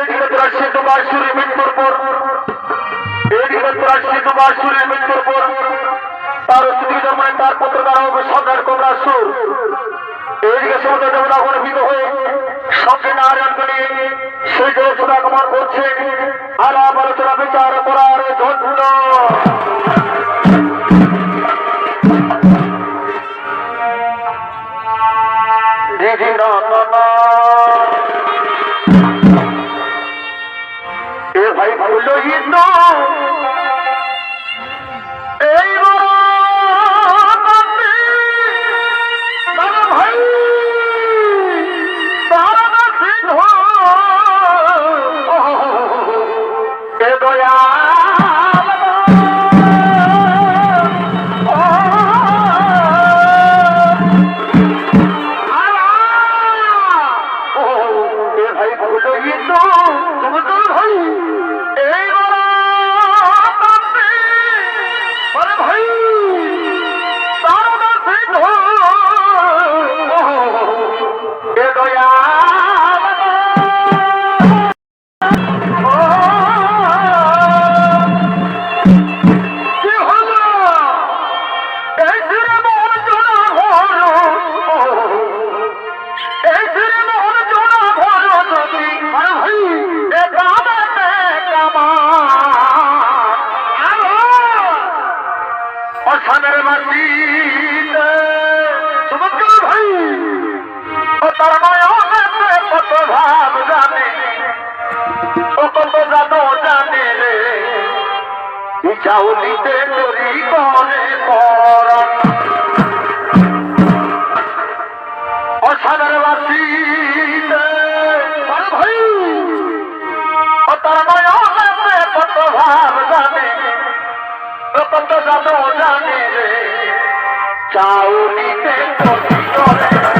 একমাত্র সিন্ধু বাসুরের তার স্ত্রী মানে জন্মায় হবে সন্ধ্যার কমরা সুর। এইদিকে সমুদ্র যমুনা গর্ভিত হয়ে সঙ্গে নারায়ণকে নিয়ে সেই জয় সুধাগমন করছে। আলাপ আলোচনা, বিচার করার জন্য। ডাউলিতে করি করে পরা অসাধার বাসিতে ভাই। ও তার মানে নয়নে কত ভাব জানে কত জানো জানি রে। চাউনিতে করে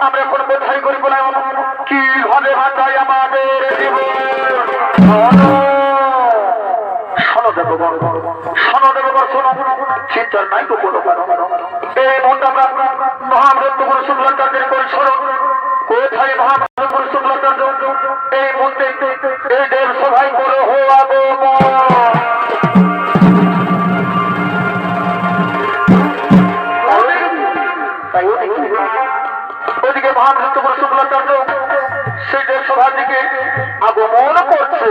আমরা কোন কোথায় করিব না। কি হবে ভাষাই আমাদের শোনো। দেবগণ, শোনো শোনো। চিন্তার নাই তো কোনো কারণ। এই মনটা আমরা মহামৃত্যু গুরু শুক্লাচার্যের করে শোনো? কোথায় মহামৃত্যু শুক্লাচার্য সেই দেব সভার দিকে আগমন করছে।